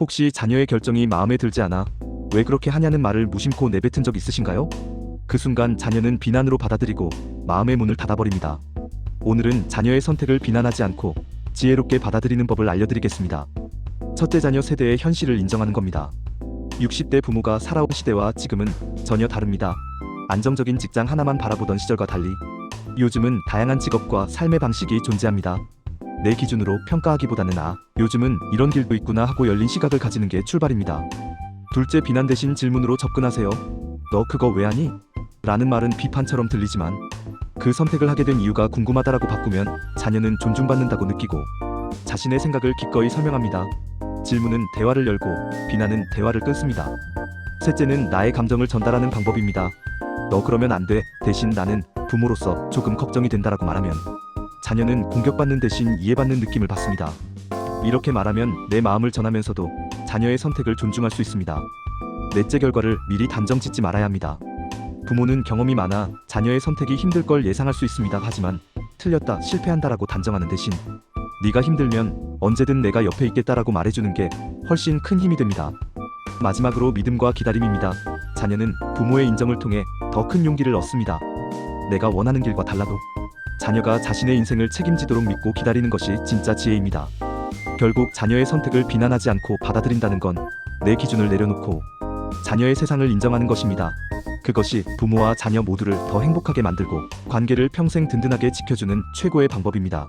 혹시 자녀의 결정이 마음에 들지 않아 왜 그렇게 하냐는 말을 무심코 내뱉은 적 있으신가요? 그 순간 자녀는 비난으로 받아들이고 마음의 문을 닫아버립니다. 오늘은 자녀의 선택을 비난하지 않고 지혜롭게 받아들이는 법을 알려드리겠습니다. 첫째 자녀 세대의 현실을 인정하는 겁니다. 60대 부모가 살아온 시대와 지금은 전혀 다릅니다. 안정적인 직장 하나만 바라보던 시절과 달리 요즘은 다양한 직업과 삶의 방식이 존재합니다. 내 기준으로 평가하기보다는 아, 요즘은 이런 길도 있구나 하고 열린 시각을 가지는 게 출발입니다. 둘째 비난 대신 질문으로 접근하세요. 너 그거 왜 하니? 라는 말은 비판처럼 들리지만 그 선택을 하게 된 이유가 궁금하다라고 바꾸면 자녀는 존중받는다고 느끼고 자신의 생각을 기꺼이 설명합니다. 질문은 대화를 열고 비난은 대화를 끊습니다. 셋째는 나의 감정을 전달하는 방법입니다. 너 그러면 안 돼. 대신 나는 부모로서 조금 걱정이 된다라고 말하면 자녀는 공격받는 대신 이해받는 느낌을 받습니다. 이렇게 말하면 내 마음을 전하면서도 자녀의 선택을 존중할 수 있습니다. 넷째 결과를 미리 단정 짓지 말아야 합니다. 부모는 경험이 많아 자녀의 선택이 힘들 걸 예상할 수 있습니다. 하지만 틀렸다, 실패한다라고 단정하는 대신 네가 힘들면 언제든 내가 옆에 있겠다라고 말해주는 게 훨씬 큰 힘이 됩니다. 마지막으로 믿음과 기다림입니다. 자녀는 부모의 인정을 통해 더 큰 용기를 얻습니다. 내가 원하는 길과 달라도 자녀가 자신의 인생을 책임지도록 믿고 기다리는 것이 진짜 지혜입니다. 결국 자녀의 선택을 비난하지 않고 받아들인다는 건 내 기준을 내려놓고 자녀의 세상을 인정하는 것입니다. 그것이 부모와 자녀 모두를 더 행복하게 만들고 관계를 평생 든든하게 지켜주는 최고의 방법입니다.